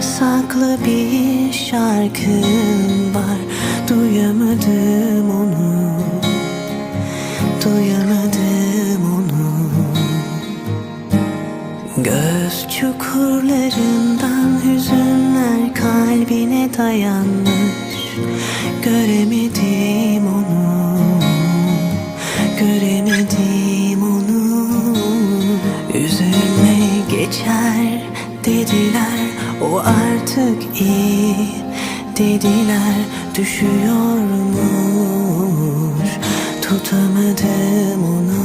saklı bir şarkım var. Duyamadım onu, duyamadım onu. Göz çukurlarından hüzünler kalbine dayanmış. Göremedim onu, göremedim onu. Üzülme geçer dediler o artık iyi dediler düşüyormuş. Tutamadım onu.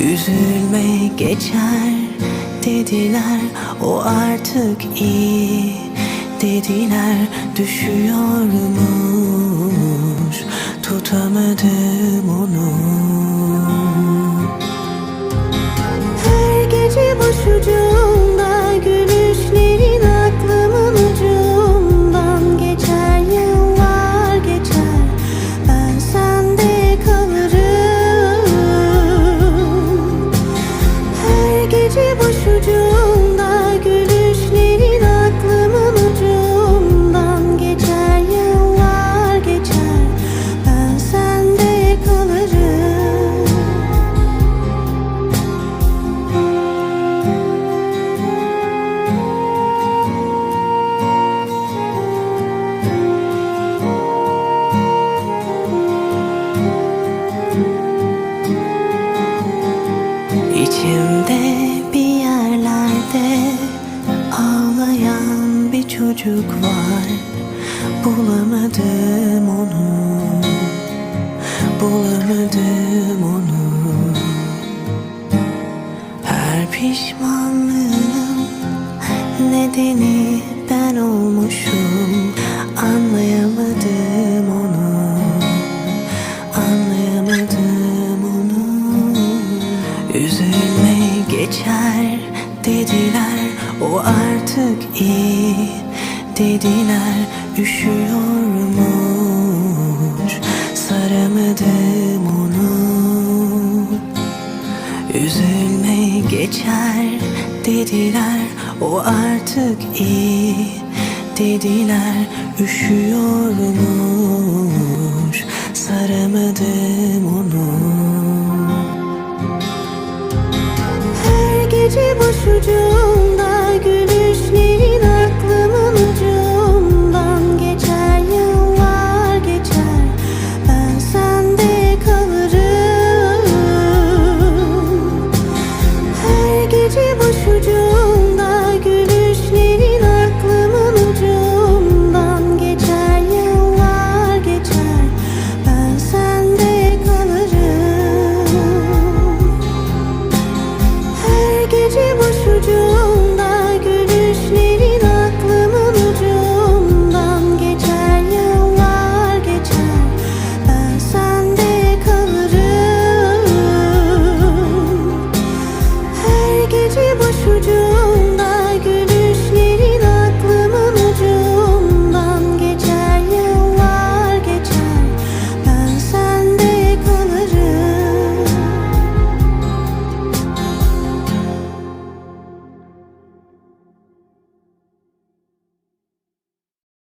Üzülme geçer dediler o artık iyi dediler düşüyormuş. Tutamadım çocuk var. Bulamadım onu, bulamadım onu. Her pişmanlığın nedeni ben olmuşum. Anlayamadım onu, anlayamadım onu. Üzülme geçer dediler o artık iyi dediler üşüyormuş. Saramadım onu Üzülme geçer dediler. O artık iyi dediler üşüyormuş